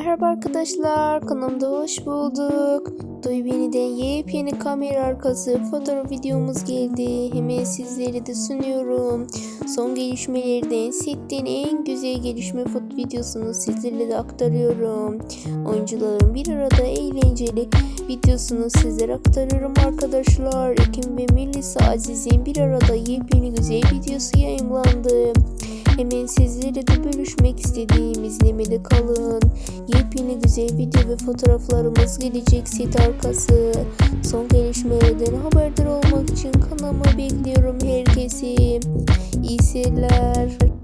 Merhaba arkadaşlar, kanalımda hoş bulduk. Duy Beni'den yepyeni kamera arkası fotoğraf videomuz geldi. Hemen sizlere de sunuyorum. Son gelişmelerden setten en güzel gelişme foto videosunu sizlerle de aktarıyorum. Oyuncuların bir arada eğlenceli videosunu sizlere aktarıyorum arkadaşlar. Ekim ve Melisa Aziz'in bir arada yepyeni güzel videosu yayınlandı. Hemen sizlere de bölüşmek istediğim izlemede kalın. Yepyeni güzel video ve fotoğraflarımız gelecek set arkası. Son gelişmelerden haberdar olmak için kanalıma bekliyorum herkesi. İyi seyirler.